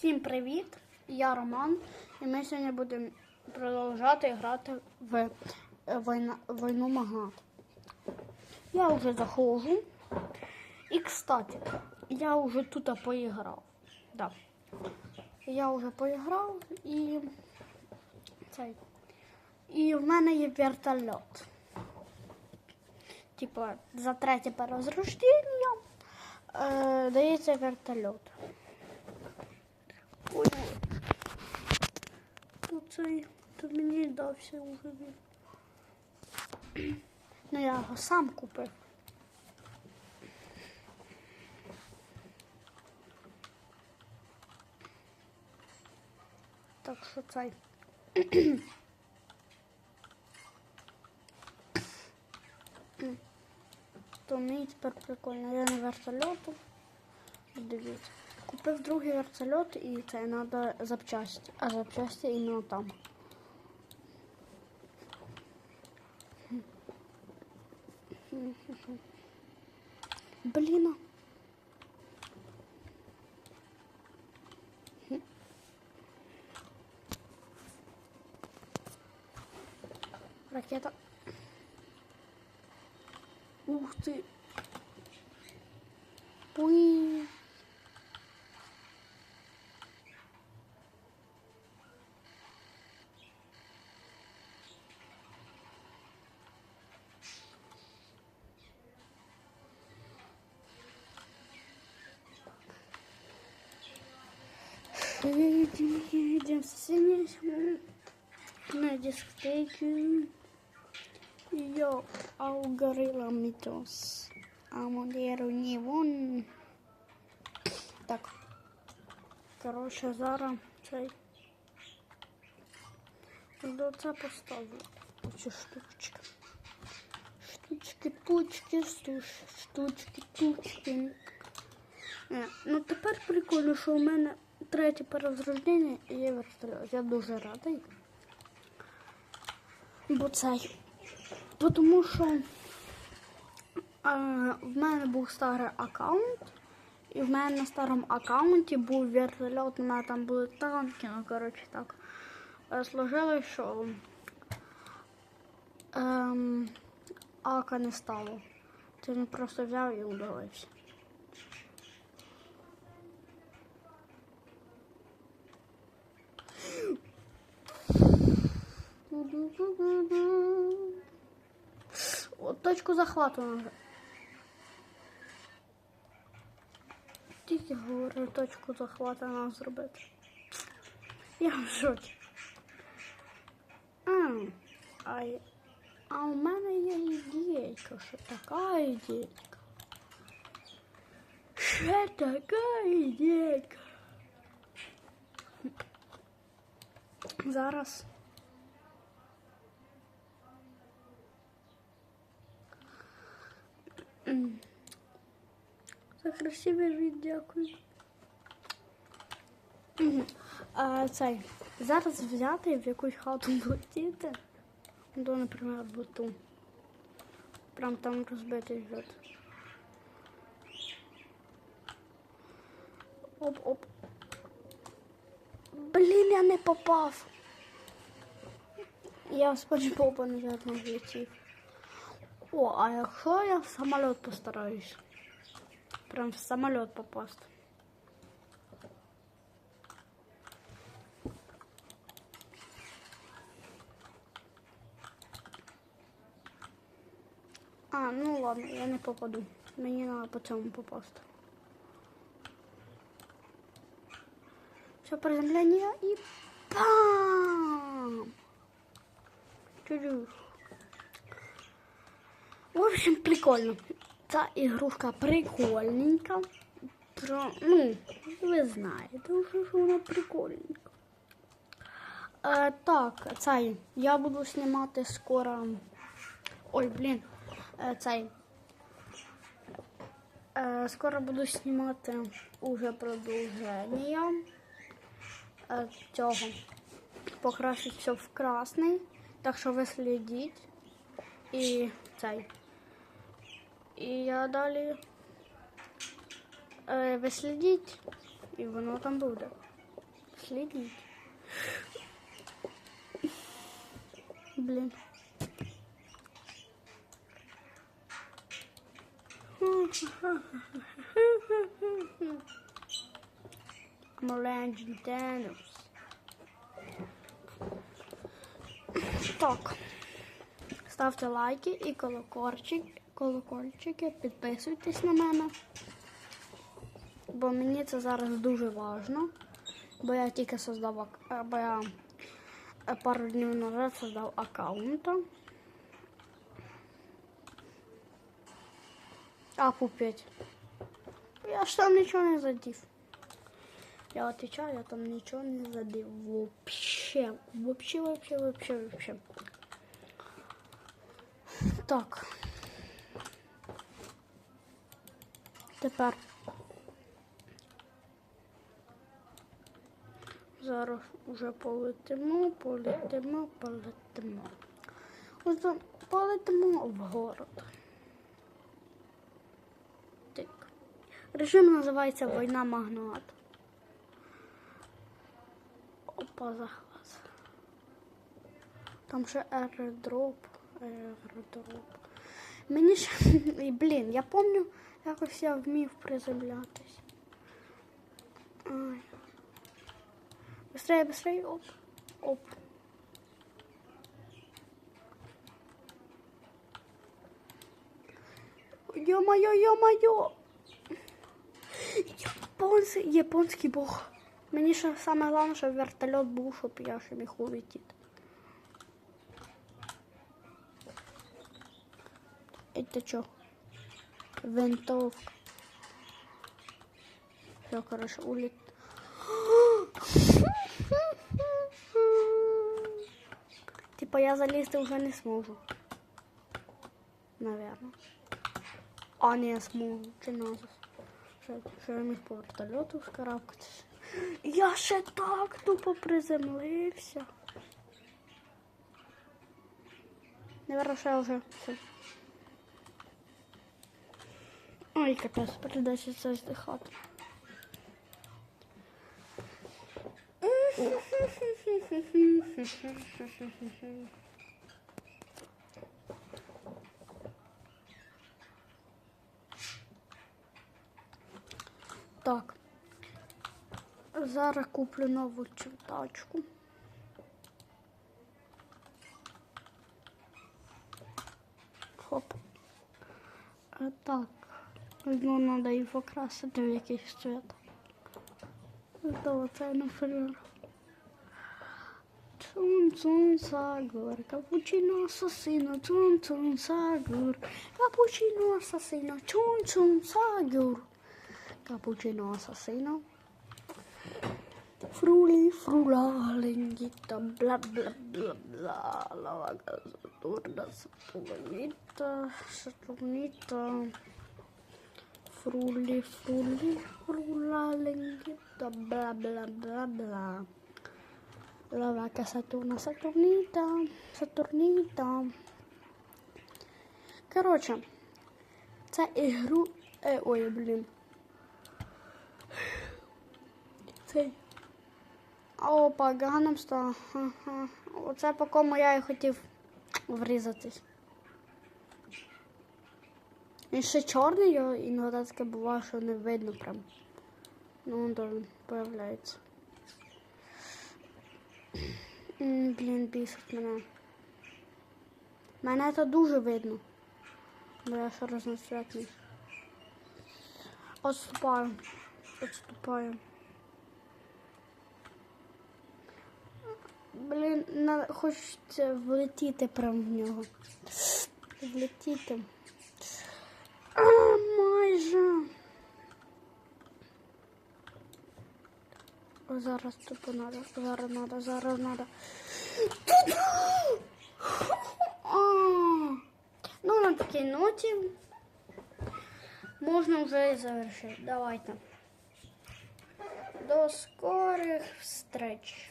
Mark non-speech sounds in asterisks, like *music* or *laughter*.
Всім привіт! Я Роман, і ми сьогодні будемо продовжувати грати в е, війна, війну магнат. Я вже заходжу. І, кстати, я вже тут поіграв. Да. Я вже поіграв і цей. І в мене є вертольот. Типа, за третє перезрождення е, дається вертольот. Ой. Тут цей, тут мені дався вже він. Ну я його сам купив. Так що цей. *clears throat* То мені тепер прикольно. Я на вертольоту. Дивіться. Купив другий вертольот і це треба запчасті. А запчасті іменно там. Блін. Ракета. Ух ты. Едем со всеми на дискотеку. Йо, а у горила мітос. А модеру не вон. Так. Коротше, зараз цей. До це поставлю. Оці штучки. Штучки, пучки, стуш, штучки, тучки. Е, Ну тепер прикольно, що у мене третє перезрождення і є вертольот. Я дуже радий. Бо цей. Бо Тому що е, в мене був старий аккаунт, і в мене на старому аккаунті був вертольот, у мене там були танки, ну коротше так. Е, Сложилось, що ем, ака не стало. Це він просто взяв і удалився. От точку захвату надо. Тільки говорю, точку захвату треба зробити. Я в шокі. А, а, у мене є ідейка, що така ідейка. Ще така ідейка. Зараз. За красивий від дякую. А, цей. Зараз взяти в якусь хату влетіти. До, наприклад, в ту. Прям там розбитий жит. Оп-оп. Блін, я не попав. Я в спанч Боба, наверное, влетів. О, а якщо я в самоліт постараюсь? Прям в самоліт попасти. А, ну ладно, я не попаду. Мені треба по цьому попасти. Все приземлення і пам! Чудюш. В общем, прикольно. Ця ігрушка прикольненька. Про, ну, ви знаєте що вона прикольненька. Е, так, цей, я буду знімати скоро. Ой, блін, е, цей. Е, скоро буду знімати уже продовження е, цього. Покрасить все в красний. Так що ви слідіть. І цей. І я далі. Е, ви слідіть, і воно там буде. Слідіть. Блін. Маленький Денис. Так. Ставте лайки і колокольчик, колокольчики, підписуйтесь на мене. Бо мені це зараз дуже важно. Бо я тільки создав ак- е, бо я е, пару днів назад создав аккаунт. Апу 5. Я ж там нічого не задів. Я отвечаю, я там нічого не задів. Вообще. Вообще, вообще, вообще, вообще. Так. Тепер. Зараз уже полетимо, полетимо, полетимо. Ось полетимо в город. Так. Режим називається Війна Магнат. Опа, захват. Там ще аеродроп. Аеродроп. Мені ще. *laughs* І, блін, я пам'ятаю, якось я вмів приземлятись. Ай. Быстрее, быстрее, оп, оп. Ё-моё, ё-моё! Японський, японський бог. Мені ще саме головне, щоб вертольот був, щоб я ще міг улетіти. Это чё? Винтовка. Все, короче, улет. Типа я залізти вже не зможу. Наверно. А, не зможу. Чи надо? Що, я міг по вертольоту скарабкатися? Я ще так тупо приземлився. Наверно, що я вже все. Ой, капець, придеться це здихати. Так. Зараз куплю нову тачку. Хоп. А так. Ну, надо її покрасити в якийсь цвет. То це, наприклад. Цун цун сагор, капучино асасино, цун цун сагор, капучино асасино, цун цун сагор, капучино асасино. Fruли, frula, lingita, bla bla bla bla, la vaga Saturna, Saturnita, Saturnita. Fruli, Fruli, frula, lingita, bla bla bla bla. La vaca Saturna, Saturnita, Saturnita. Коротше, це ігру. Е, ой, блін. Цей. О, поганим стало. Оце по кому я і хотів врізатись. Він ще чорний, його іноді таке буває, що не видно прям. Ну, он тоже появляється. Блін, бісить мене. Мене це дуже видно. Бо я ще разноцветний. Отступаю. Отступаю. Блін, хочеться влетіти прям в нього. Влетіти. А, майже. О, зараз тупо надо, зараз надо, зараз надо. А, Ну, на такій ноті можна вже і завершити. Давайте. До скорих встреч.